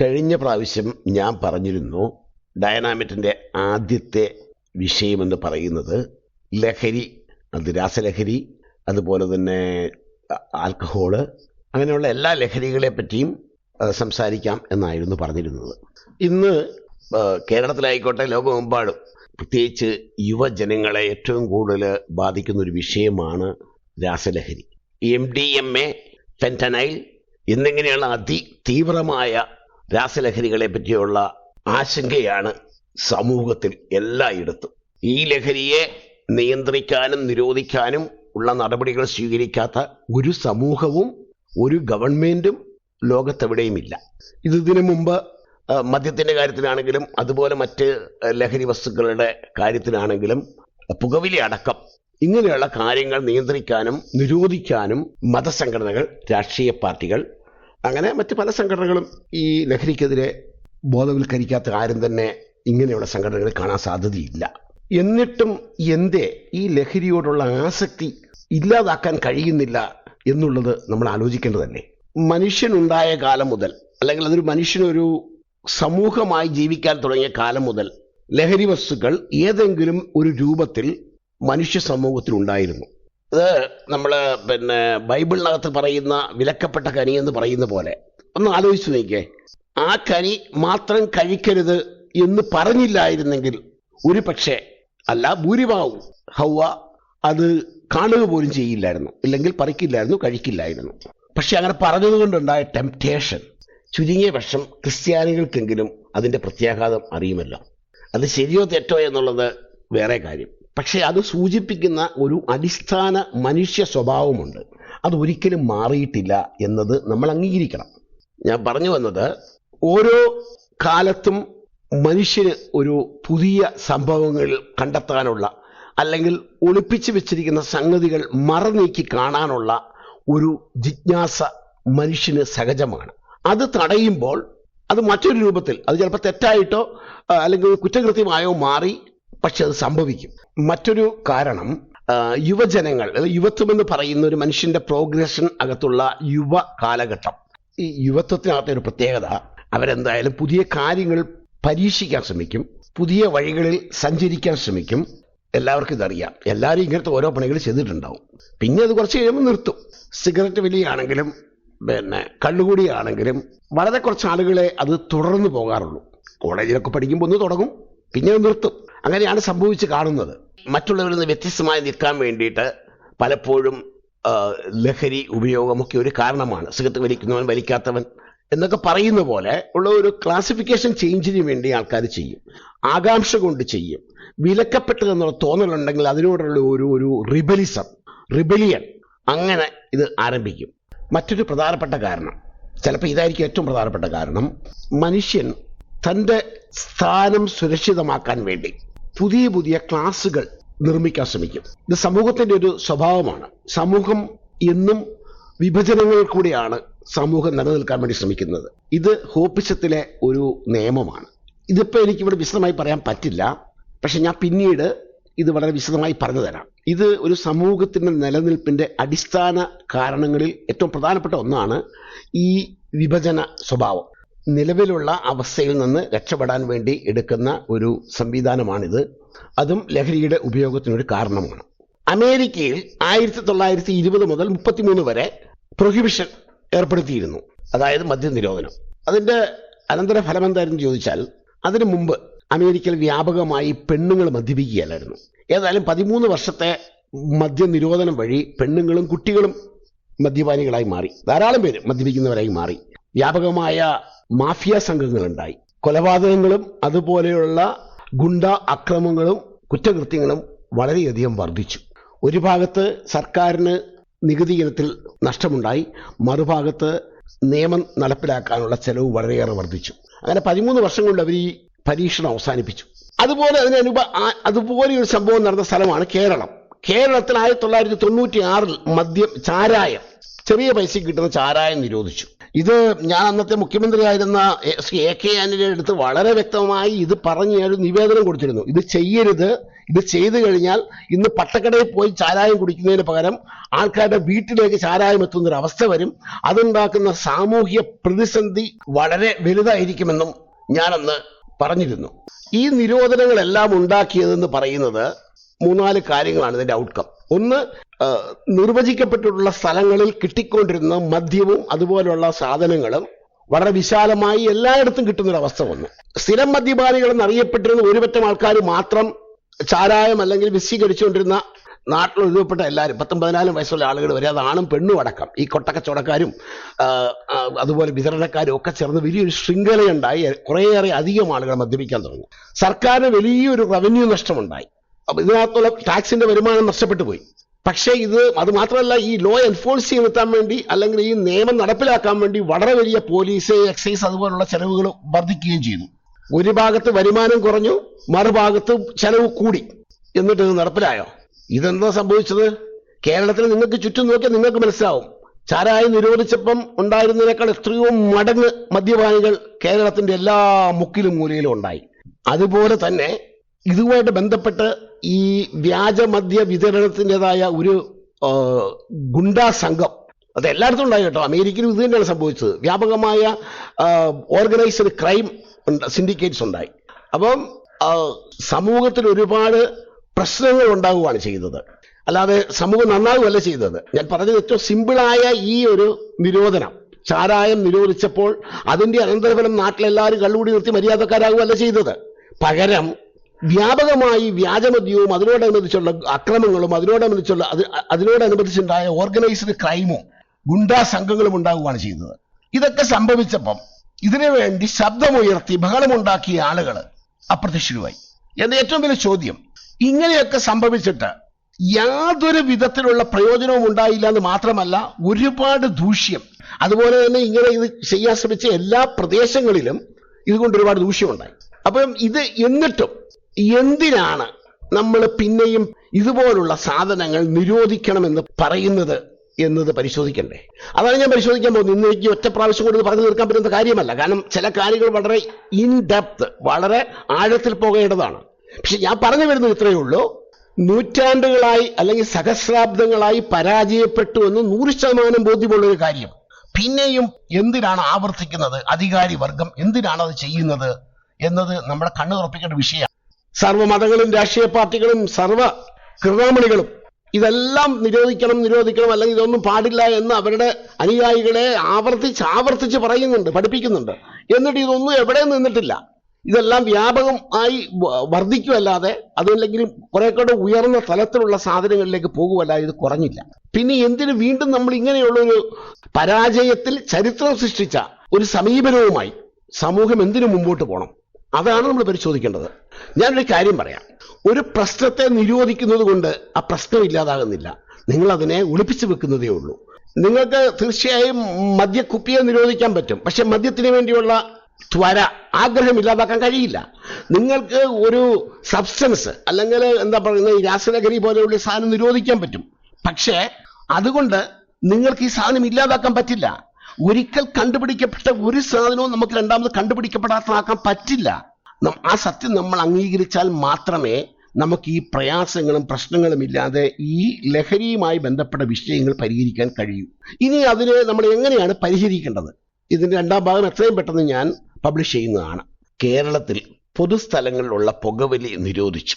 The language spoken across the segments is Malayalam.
കഴിഞ്ഞ പ്രാവശ്യം ഞാൻ പറഞ്ഞിരുന്നു ഡയനാമിറ്റിന്റെ ആദ്യത്തെ വിഷയമെന്ന് പറയുന്നത് ലഹരി അത് രാസലഹരി അതുപോലെ തന്നെ ആൽക്കഹോൾ അങ്ങനെയുള്ള എല്ലാ ലഹരികളെ പറ്റിയും സംസാരിക്കാം എന്നായിരുന്നു പറഞ്ഞിരുന്നത്. ഇന്ന് കേരളത്തിലായിക്കോട്ടെ ലോകമെമ്പാടും പ്രത്യേകിച്ച് യുവജനങ്ങളെ ഏറ്റവും കൂടുതൽ ബാധിക്കുന്ന ഒരു വിഷയമാണ് രാസലഹരി. M D M A fentanyl എന്നിങ്ങനെയുള്ള അതിതീവ്രമായ രാസലഹരികളെ പറ്റിയുള്ള ആശങ്കയാണ് സമൂഹത്തിൽ എല്ലായിടത്തും. ഈ ലഹരിയെ നിയന്ത്രിക്കാനും നിരോധിക്കാനും ഉള്ള നടപടികൾ സ്വീകരിക്കാത്ത ഒരു സമൂഹവും ഒരു ഗവൺമെന്റും ലോകത്തെവിടെയുമില്ല. ഇത് ഇതിനു മുമ്പ് മദ്യത്തിന്റെ കാര്യത്തിലാണെങ്കിലും അതുപോലെ മറ്റ് ലഹരി വസ്തുക്കളുടെ കാര്യത്തിലാണെങ്കിലും പുകവിലി അടക്കം ഇങ്ങനെയുള്ള കാര്യങ്ങൾ നിയന്ത്രിക്കാനും നിരോധിക്കാനും മതസംഘടനകൾ രാഷ്ട്രീയ പാർട്ടികൾ അങ്ങനെ മറ്റ് പല സംഘടനകളും ഈ ലഹരിക്കെതിരെ ബോധവൽക്കരിക്കാത്ത ആരും തന്നെ ഇങ്ങനെയുള്ള സംഘടനകൾ കാണാൻ സാധ്യതയില്ല. എന്നിട്ടും എന്തേ ഈ ലഹരിയോടുള്ള ആസക്തി ഇല്ലാതാക്കാൻ കഴിയുന്നില്ല എന്നുള്ളത് നമ്മൾ ആലോചിക്കേണ്ടതല്ലേ? മനുഷ്യനുണ്ടായ കാലം മുതൽ അല്ലെങ്കിൽ അതൊരു മനുഷ്യനൊരു സമൂഹമായി ജീവിക്കാൻ തുടങ്ങിയ കാലം മുതൽ ലഹരി വസ്തുക്കൾ ഏതെങ്കിലും ഒരു രൂപത്തിൽ മനുഷ്യ സമൂഹത്തിൽ ഉണ്ടായിരുന്നു അത് നമ്മൾ പിന്നെ ബൈബിളിനകത്ത് പറയുന്ന വിലക്കപ്പെട്ട കനി എന്ന് പറയുന്ന പോലെ. ഒന്ന് ആലോചിച്ച് നോക്കിയേ. ആ കനി മാത്രം കഴിക്കരുത് എന്ന് പറഞ്ഞില്ലായിരുന്നെങ്കിൽ ഒരു പക്ഷേ അല്ല ഭൂരിഭാഗവും ഹൗവ അത് കാണുക പോലും ചെയ്യില്ലായിരുന്നു. ഇല്ലെങ്കിൽ പറിക്കില്ലായിരുന്നു കഴിക്കില്ലായിരുന്നു. പക്ഷെ അങ്ങനെ പറഞ്ഞതുകൊണ്ടുണ്ടായ ടെംപ്റ്റേഷൻ ചുരുങ്ങിയ പക്ഷം ക്രിസ്ത്യാനികൾക്കെങ്കിലും അതിന്റെ പ്രത്യാഘാതം അറിയുമല്ലോ. അത് ശരിയോ തെറ്റോ എന്നുള്ളത് വേറെ കാര്യം. പക്ഷെ അത് സൂചിപ്പിക്കുന്ന ഒരു അടിസ്ഥാന മനുഷ്യ സ്വഭാവമുണ്ട്. അത് ഒരിക്കലും മാറിയിട്ടില്ല എന്നത് നമ്മൾ അംഗീകരിക്കണം. ഞാൻ പറഞ്ഞു വന്നത് ഓരോ കാലത്തും മനുഷ്യന് ഒരു പുതിയ സംഭവങ്ങൾ കണ്ടെത്താനുള്ള അല്ലെങ്കിൽ ഒളിപ്പിച്ചു വെച്ചിരിക്കുന്ന സംഗതികൾ മറനീക്കി കാണാനുള്ള ഒരു ജിജ്ഞാസ മനുഷ്യന് സഹജമാണ്. അത് തടയുമ്പോൾ അത് മറ്റൊരു രൂപത്തിൽ അത് ചിലപ്പോൾ തെറ്റായിട്ടോ അല്ലെങ്കിൽ കുറ്റകൃത്യമായോ മാറി പക്ഷെ അത് സംഭവിക്കും. മറ്റൊരു കാരണം യുവജനങ്ങൾ യുവത്വം എന്ന് പറയുന്ന ഒരു മനുഷ്യന്റെ പ്രോഗ്രഷൻ അകത്തുള്ള യുവ കാലഘട്ടം. ഈ യുവത്വത്തിനകത്തെ ഒരു പ്രത്യേകത അവരെന്തായാലും പുതിയ കാര്യങ്ങൾ പരീക്ഷിക്കാൻ ശ്രമിക്കും പുതിയ വഴികളിൽ സഞ്ചരിക്കാൻ ശ്രമിക്കും. എല്ലാവർക്കും ഇതറിയാം. എല്ലാവരും ഇങ്ങനത്തെ ഓരോ പണികൾ ചെയ്തിട്ടുണ്ടാവും. പിന്നെ അത് കുറച്ച് കഴിയുമ്പോൾ നിർത്തും. സിഗരറ്റ് വലിയാണെങ്കിലും പിന്നെ കള്ളുകൂടിയാണെങ്കിലും വളരെ കുറച്ച് ആളുകളെ അത് തുടർന്ന് പോകാറുള്ളൂ. കോളേജിലൊക്കെ പഠിക്കുമ്പോൾ ഒന്ന് തുടങ്ങും. പിന്നെ നിർത്തും. അങ്ങനെയാണ് സംഭവിച്ച് കാണുന്നത്. മറ്റുള്ളവരിൽ നിന്ന് വ്യത്യസ്തമായി നിൽക്കാൻ വേണ്ടിയിട്ട് പലപ്പോഴും ലഹരി ഉപയോഗമൊക്കെ ഒരു കാരണമാണ്. സിഗരറ്റ് വലിക്കുന്നവൻ വലിക്കാത്തവൻ എന്നൊക്കെ പറയുന്ന പോലെ ഉള്ള ഒരു ക്ലാസിഫിക്കേഷൻ ചേഞ്ചിന് വേണ്ടി ആൾക്കാർ ചെയ്യും. ആകാംക്ഷ കൊണ്ട് ചെയ്യും. വിലക്കപ്പെട്ടതെന്നുള്ള തോന്നലുണ്ടെങ്കിൽ അതിനോടുള്ള ഒരു ഒരു റിബലിസം റിബലിയൻ അങ്ങനെ ഇത് ആരംഭിക്കും. മറ്റൊരു പ്രധാനപ്പെട്ട കാരണം ചിലപ്പോൾ ഇതായിരിക്കും ഏറ്റവും പ്രധാനപ്പെട്ട കാരണം മനുഷ്യൻ തന്റെ സ്ഥാനം സുരക്ഷിതമാക്കാൻ വേണ്ടി പുതിയ പുതിയ ക്ലാസുകൾ നിർമ്മിക്കാൻ ശ്രമിക്കും. ഇത് സമൂഹത്തിന്റെ ഒരു സ്വഭാവമാണ്. സമൂഹം എന്നും വിഭജനങ്ങൾ കൂടിയാണ് സമൂഹം നിലനിൽക്കാൻ വേണ്ടി ശ്രമിക്കുന്നത്. ഇത് ഹോപ്പിസത്തിലെ ഒരു നിയമമാണ്. ഇതിപ്പോൾ എനിക്കിവിടെ വിശദമായി പറയാൻ പറ്റില്ല. പക്ഷെ ഞാൻ പിന്നീട് ഇത് വളരെ വിശദമായി പറഞ്ഞു തരാം. ഇത് ഒരു സമൂഹത്തിന്റെ നിലനിൽപ്പിന്റെ അടിസ്ഥാന കാരണങ്ങളിൽ ഏറ്റവും പ്രധാനപ്പെട്ട ഒന്നാണ് ഈ വിഭജന സ്വഭാവം. നിലവിലുള്ള അവസ്ഥയിൽ നിന്ന് രക്ഷപ്പെടാൻ വേണ്ടി എടുക്കുന്ന ഒരു സംവിധാനമാണിത്. അതും ലഹരിയുടെ ഉപയോഗത്തിനൊരു കാരണമാണ്. അമേരിക്കയിൽ ആയിരത്തി തൊള്ളായിരത്തി ഇരുപത് മുതൽ മുപ്പത്തിമൂന്ന് വരെ പ്രൊഹിബിഷൻ ഏർപ്പെടുത്തിയിരുന്നു. അതായത് മദ്യനിരോധനം. അതിന്റെ അനന്തര ഫലം എന്തായിരുന്നു ചോദിച്ചാൽ അതിനു മുമ്പ് അമേരിക്കയിൽ വ്യാപകമായി പെണ്ണുങ്ങൾ മദ്യപിക്കുകയല്ലായിരുന്നു. ഏതായാലും പതിമൂന്ന് വർഷത്തെ മദ്യനിരോധനം വഴി പെണ്ണുങ്ങളും കുട്ടികളും മദ്യപാനികളായി മാറി. ധാരാളം പേര് മദ്യപിക്കുന്നവരായി മാറി. വ്യാപകമായ മാഫിയ സംഘങ്ങളുണ്ടായി. കൊലപാതകങ്ങളും അതുപോലെയുള്ള ഗുണ്ട അക്രമങ്ങളും കുറ്റകൃത്യങ്ങളും വളരെയധികം വർദ്ധിച്ചു. ഒരു ഭാഗത്ത് സർക്കാരിന് നികുതി ഇനത്തിൽ നഷ്ടമുണ്ടായി. മറുഭാഗത്ത് നിയമം നടപ്പിലാക്കാനുള്ള ചെലവ് വളരെയേറെ വർദ്ധിച്ചു. അങ്ങനെ പതിമൂന്ന് വർഷം കൊണ്ട് അവർ ഈ പരീക്ഷണം അവസാനിപ്പിച്ചു. അതുപോലെ അതിന് ആ- അതുപോലെ ഒരു സംഭവം നടന്ന സ്ഥലമാണ് കേരളം. കേരളത്തിൽ ആയിരത്തി തൊള്ളായിരത്തി തൊണ്ണൂറ്റി ആറിൽ മദ്യം ചാരായം ചെറിയ പൈസ കിട്ടുന്ന ചാരായം നിരോധിച്ചു. ഇത് ഞാൻ അന്നത്തെ മുഖ്യമന്ത്രിയായിരുന്ന ശ്രീ എ കെ ആന്റണിയുടെ അടുത്ത് വളരെ വ്യക്തമായി ഇത് പറഞ്ഞ് ഒരു നിവേദനം കൊടുത്തിരുന്നു. ഇത് ചെയ്യരുത്. ഇത് ചെയ്തു കഴിഞ്ഞാൽ ഇന്ന് പട്ടക്കടയിൽ പോയി ചാരായം കുടിക്കുന്നതിന് പകരം ആൾക്കാരുടെ വീട്ടിലേക്ക് ചാരായം എത്തുന്ന ഒരു അവസ്ഥ വരും. അതുണ്ടാക്കുന്ന സാമൂഹ്യ പ്രതിസന്ധി വളരെ വലുതായിരിക്കുമെന്നും ഞാനന്ന് പറഞ്ഞിരുന്നു. ഈ നിരോധനങ്ങളെല്ലാം ഉണ്ടാക്കിയതെന്ന് പറയുന്നത് മൂന്നാൽ കാര്യങ്ങളാണ് ഇതിന്റെ ഔട്ട്കം ഒന്ന് നിർവചിക്കപ്പെട്ടിട്ടുള്ള സ്ഥലങ്ങളിൽ കിട്ടിക്കൊണ്ടിരുന്ന മദ്യവും അതുപോലുള്ള സാധനങ്ങളും വളരെ വിശാലമായി എല്ലായിടത്തും കിട്ടുന്നൊരവസ്ഥ വന്നു. സ്ഥിരം മദ്യപാനികൾ എന്നറിയപ്പെട്ടിരുന്ന ഒരുപറ്റം ആൾക്കാർ മാത്രം ചാരായം അല്ലെങ്കിൽ വിസി കഴിച്ചുകൊണ്ടിരുന്ന നാട്ടിൽ ഒഴിവപ്പെട്ട എല്ലാവരും പത്തും പതിനാലും വയസ്സുള്ള ആളുകൾ വരെ അത് ആണും പെണ്ണും അടക്കം ഈ കൊട്ടക്കച്ചവടക്കാരും അതുപോലെ വിതരണക്കാരും ഒക്കെ ചേർന്ന് വലിയൊരു ശൃംഖലയുണ്ടായി. കുറേയേറെ അധികം ആളുകൾ മദ്യപിക്കാൻ തുടങ്ങി. സർക്കാരിന് വലിയൊരു റവന്യൂ നഷ്ടമുണ്ടായി. ഇതിനകത്തുള്ള ടാക്സിന്റെ വരുമാനം നഷ്ടപ്പെട്ടു പോയി. പക്ഷേ ഇത് അത് മാത്രമല്ല ഈ ലോ എൻഫോഴ്സ് ചെയ്തെത്താൻ വേണ്ടി അല്ലെങ്കിൽ ഈ നിയമം നടപ്പിലാക്കാൻ വേണ്ടി വളരെ വലിയ പോലീസ് എക്സൈസ് അതുപോലുള്ള ചെലവുകൾ വർദ്ധിക്കുകയും ചെയ്തു. ഒരു ഭാഗത്ത് വരുമാനം കുറഞ്ഞു മറുഭാഗത്ത് ചെലവ് കൂടി. എന്നിട്ട് ഇത് നടപ്പിലായോ? ഇതെന്താ സംഭവിച്ചത്? കേരളത്തിൽ നിങ്ങൾക്ക് ചുറ്റും നോക്കിയാൽ നിങ്ങൾക്ക് മനസ്സിലാവും. ചാരായം നിരോധിച്ചപ്പം ഉണ്ടായിരുന്നതിനേക്കാൾ എത്രയോ മടങ്ങ് മദ്യപാനികൾ കേരളത്തിന്റെ എല്ലാ മുക്കിലും മൂലയിലും ഉണ്ടായി. അതുപോലെ തന്നെ ഇതുമായിട്ട് ബന്ധപ്പെട്ട് ഈ വ്യാജമദ്യ വിതരണത്തിന്റെതായ ഒരു ഗുണ്ടാ സംഘം. അത് എല്ലായിടത്തും ഉണ്ടായി കേട്ടോ. അമേരിക്കയിലും ഇത് തന്നെയാണ് സംഭവിച്ചത്. വ്യാപകമായ ഓർഗനൈസ്ഡ് ക്രൈം സിൻഡിക്കേറ്റ്സ് ഉണ്ടായി. അപ്പം സമൂഹത്തിൽ ഒരുപാട് പ്രശ്നങ്ങൾ ഉണ്ടാവുകയാണ് ചെയ്തത്. അല്ലാതെ സമൂഹം നന്നാവുകയല്ല ചെയ്തത്. ഞാൻ പറഞ്ഞത് ഏറ്റവും സിമ്പിളായ ഈ ഒരു നിരോധനം. ചാരായം നിരോധിച്ചപ്പോൾ അതിന്റെ അനന്തരഫലം നാട്ടിലെല്ലാവരും കള്ളുകൂടി നിർത്തി മര്യാദക്കാരാകുകയല്ല ചെയ്തത്. പകരം വ്യാപകമായി വ്യാജമദ്യവും അതിനോടനുബന്ധിച്ചുള്ള അക്രമങ്ങളും അതിനോടനുബന്ധിച്ചുള്ള അത് അതിനോടനുബന്ധിച്ചുണ്ടായ ഓർഗനൈസ്ഡ് ക്രൈമും ഗുണ്ടാ സംഘങ്ങളും ഉണ്ടാവുകയാണ് ചെയ്യുന്നത്. ഇതൊക്കെ സംഭവിച്ചപ്പം ഇതിനു വേണ്ടി ശബ്ദമുയർത്തി ബഹളമുണ്ടാക്കിയ ആളുകൾ അപ്രത്യക്ഷരുമായി. എന്ന ഏറ്റവും വലിയ ചോദ്യം ഇങ്ങനെയൊക്കെ സംഭവിച്ചിട്ട് യാതൊരു വിധത്തിലുള്ള പ്രയോജനവും ഉണ്ടായില്ല എന്ന് മാത്രമല്ല ഒരുപാട് ദൂഷ്യം. അതുപോലെ തന്നെ ഇങ്ങനെ ഇത് ചെയ്യാൻ ശ്രമിച്ച എല്ലാ പ്രദേശങ്ങളിലും ഇതുകൊണ്ട് ഒരുപാട് ദൂഷ്യമുണ്ടായി. അപ്പം ഇത് എന്നിട്ടും എന്തിനാണ് നമ്മൾ പിന്നെയും ഇതുപോലുള്ള സാധനങ്ങൾ നിരോധിക്കണമെന്ന് പറയുന്നത് എന്നത് പരിശോധിക്കണ്ടേ? അതാണ് ഞാൻ പരിശോധിക്കാൻ പോകുന്നത്. ഇന്ന് എനിക്ക് ഒറ്റ പ്രാവശ്യം കൊണ്ട് പറഞ്ഞു തീർക്കാൻ പറ്റുന്ന കാര്യമല്ല. കാരണം ചില കാര്യങ്ങൾ വളരെ ഇൻ ഡെപ്ത് വളരെ ആഴത്തിൽ പോകേണ്ടതാണ്. പക്ഷെ ഞാൻ പറഞ്ഞു വരുന്നത് ഇത്രയേ ഉള്ളൂ. നൂറ്റാണ്ടുകളായി അല്ലെങ്കിൽ സഹസ്രാബ്ദങ്ങളായി പരാജയപ്പെട്ടു എന്ന് നൂറ് ശതമാനം ബോധ്യമുള്ള ഒരു കാര്യം. പിന്നെയും എന്തിനാണ് ആവർത്തിക്കുന്നത്? അധികാരി വർഗം എന്തിനാണ് അത് ചെയ്യുന്നത് എന്നത് നമ്മുടെ കണ്ണു തുറപ്പിക്കേണ്ട വിഷയമാണ്. സർവമതങ്ങളും രാഷ്ട്രീയ പാർട്ടികളും സർവ കൃതാമണികളും ഇതെല്ലാം നിരോധിക്കണം നിരോധിക്കണം അല്ലെങ്കിൽ ഇതൊന്നും പാടില്ല എന്ന് അവരുടെ അനുയായികളെ ആവർത്തിച്ച് ആവർത്തിച്ച് പറയുന്നുണ്ട് പഠിപ്പിക്കുന്നുണ്ട്. എന്നിട്ട് ഇതൊന്നും എവിടെ നിന്നിട്ടില്ല. ഇതെല്ലാം വ്യാപകമായി വർദ്ധിക്കുമല്ലാതെ അതല്ലെങ്കിൽ കുറെ കൂടെ ഉയർന്ന തലത്തിലുള്ള സാധനങ്ങളിലേക്ക് പോകുമല്ലാതെ ഇത് കുറഞ്ഞില്ല. പിന്നെ എന്തിനു വീണ്ടും നമ്മൾ ഇങ്ങനെയുള്ള ഒരു പരാജയത്തിൽ ചരിത്രം സൃഷ്ടിച്ച ഒരു സമീപനവുമായി സമൂഹം എന്തിനു മുമ്പോട്ട് പോകണം അതാണ് നമ്മൾ പരിശോധിക്കേണ്ടത്. ഞാനൊരു കാര്യം പറയാം. ഒരു പ്രശ്നത്തെ നിരോധിക്കുന്നത് കൊണ്ട് ആ പ്രശ്നം ഇല്ലാതാകുന്നില്ല. നിങ്ങൾ അതിനെ ഒളിപ്പിച്ചു വെക്കുന്നതേ ഉള്ളൂ. നിങ്ങൾക്ക് തീർച്ചയായും മദ്യക്കുപ്പിയെ നിരോധിക്കാൻ പറ്റും. പക്ഷെ മദ്യത്തിന് വേണ്ടിയുള്ള ത്വര ആഗ്രഹം ഇല്ലാതാക്കാൻ കഴിയില്ല. നിങ്ങൾക്ക് ഒരു സബ്സ്റ്റൻസ് അല്ലെങ്കിൽ എന്താ പറയുന്നത് ഈ രാസലഹരി പോലെയുള്ള സാധനം നിരോധിക്കാൻ പറ്റും. പക്ഷേ അതുകൊണ്ട് നിങ്ങൾക്ക് ഈ സാധനം ഇല്ലാതാക്കാൻ പറ്റില്ല. ഒരിക്കൽ കണ്ടുപിടിക്കപ്പെട്ട ഒരു സാധനവും നമുക്ക് രണ്ടാമത് കണ്ടുപിടിക്കപ്പെടാത്തതാക്കാൻ പറ്റില്ല. ആ സത്യം നമ്മൾ അംഗീകരിച്ചാൽ മാത്രമേ നമുക്ക് ഈ പ്രയാസങ്ങളും പ്രശ്നങ്ങളും ഇല്ലാതെ ഈ ലഹരിയുമായി ബന്ധപ്പെട്ട വിഷയങ്ങൾ പരിഹരിക്കാൻ കഴിയൂ. ഇനി അതിനെ നമ്മൾ എങ്ങനെയാണ് പരിഹരിക്കേണ്ടത്? ഇതിന്റെ രണ്ടാം ഭാഗം എത്രയും പെട്ടെന്ന് ഞാൻ പബ്ലിഷ് ചെയ്യുന്നതാണ്. കേരളത്തിൽ പൊതുസ്ഥലങ്ങളിലുള്ള പുകവലി നിരോധിച്ചു.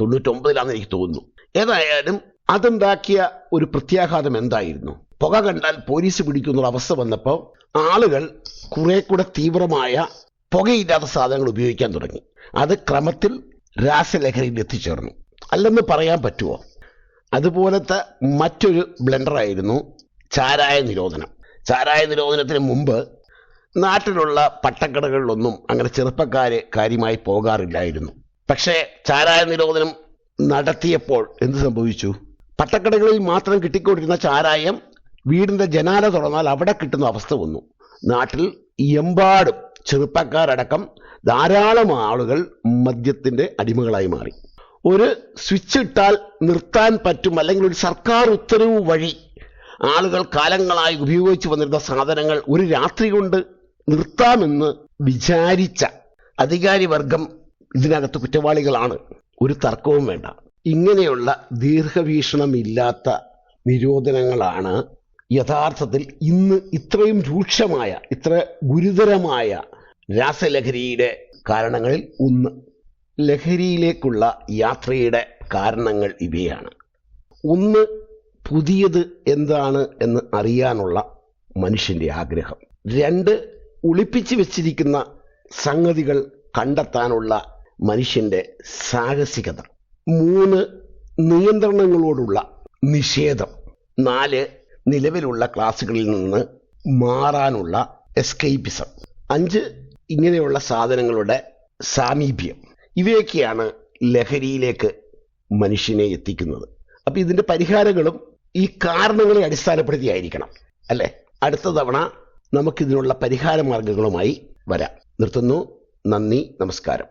തൊണ്ണൂറ്റൊമ്പതിലാണെന്ന് എനിക്ക് തോന്നുന്നു. ഏതായാലും അതുണ്ടാക്കിയ ഒരു പ്രത്യാഘാതം എന്തായിരുന്നു? പുക കണ്ടാൽ പോലീസ് പിടിക്കുന്ന അവസ്ഥ വന്നപ്പോൾ ആളുകൾ കുറെ കൂടെ തീവ്രമായ പുകയില്ലാത്ത സാധനങ്ങൾ ഉപയോഗിക്കാൻ തുടങ്ങി. അത് ക്രമത്തിൽ രാസലഹരിയിൽ എത്തിച്ചേർന്നു. അല്ലെന്ന് പറയാൻ പറ്റുമോ അതുപോലത്തെ മറ്റൊരു ബ്ലെൻഡറായിരുന്നു ചാരായ നിരോധനം. ചാരായ നിരോധനത്തിന് മുമ്പ് നാട്ടിലുള്ള പട്ടക്കടകളിലൊന്നും അങ്ങനെ ചെറുപ്പക്കാർ കാര്യമായി പോകാറില്ലായിരുന്നു. പക്ഷേ ചാരായ നിരോധനം നടത്തിയപ്പോൾ എന്ത് സംഭവിച്ചു? പട്ടക്കടകളിൽ മാത്രം കിട്ടിക്കൊണ്ടിരുന്ന ചാരായം വീടിന്റെ ജനാല തുറന്നാൽ അവിടെ കിട്ടുന്ന അവസ്ഥ വന്നു. നാട്ടിൽ എമ്പാടും ചെറുപ്പക്കാരടക്കം ധാരാളം ആളുകൾ മദ്യത്തിന്റെ അടിമകളായി മാറി. ഒരു സ്വിച്ച് ഇട്ടാൽ നിർത്താൻ പറ്റും അല്ലെങ്കിൽ ഒരു സർക്കാർ ഉത്തരവ് വഴി ആളുകൾ കാലങ്ങളായി ഉപയോഗിച്ചു വന്നിരുന്ന സാധനങ്ങൾ ഒരു രാത്രി കൊണ്ട് നിർത്താമെന്ന് വിചാരിച്ച അധികാരി വർഗം ഇതിനകത്ത് കുറ്റവാളികളാണ്. ഒരു തർക്കവും വേണ്ട. ഇങ്ങനെയുള്ള ദീർഘവീക്ഷണമില്ലാത്ത നിരോധനങ്ങളാണ് യഥാർത്ഥത്തിൽ ഇന്ന് ഇത്രയും രൂക്ഷമായ ഇത്ര ഗുരുതരമായ രാസലഹരിയുടെ കാരണങ്ങളിൽ ഒന്ന്. ലഹരിയിലേക്കുള്ള യാത്രയുടെ കാരണങ്ങൾ ഇവയാണ്. ഒന്ന് പുതിയത് എന്താണ് എന്ന് അറിയാനുള്ള മനുഷ്യന്റെ ആഗ്രഹം. രണ്ട് ഒളിപ്പിച്ചു വെച്ചിരിക്കുന്ന സംഗതികൾ കണ്ടെത്താനുള്ള മനുഷ്യന്റെ സാഹസികത. മൂന്ന് നിയന്ത്രണങ്ങളോടുള്ള നിഷേധം. നാല് നിലവിലുള്ള ക്ലാസ്സുകളിൽ നിന്ന് മാറാനുള്ള എസ്കേപ്പിസം. അഞ്ച് ഇങ്ങനെയുള്ള സാധനങ്ങളുടെ സാമീപ്യം. ഇവയൊക്കെയാണ് ലഹരിയിലേക്ക് മനുഷ്യനെ എത്തിക്കുന്നത്. അപ്പം ഇതിന്റെ പരിഹാരങ്ങളും ഈ കാരണങ്ങളെ അടിസ്ഥാനപ്പെടുത്തിയായിരിക്കണം. അല്ലേ? അടുത്ത തവണ നമുക്കിതിനുള്ള പരിഹാര മാർഗങ്ങളുമായി വരാം. നിർത്തുന്നു. നന്ദി. നമസ്കാരം.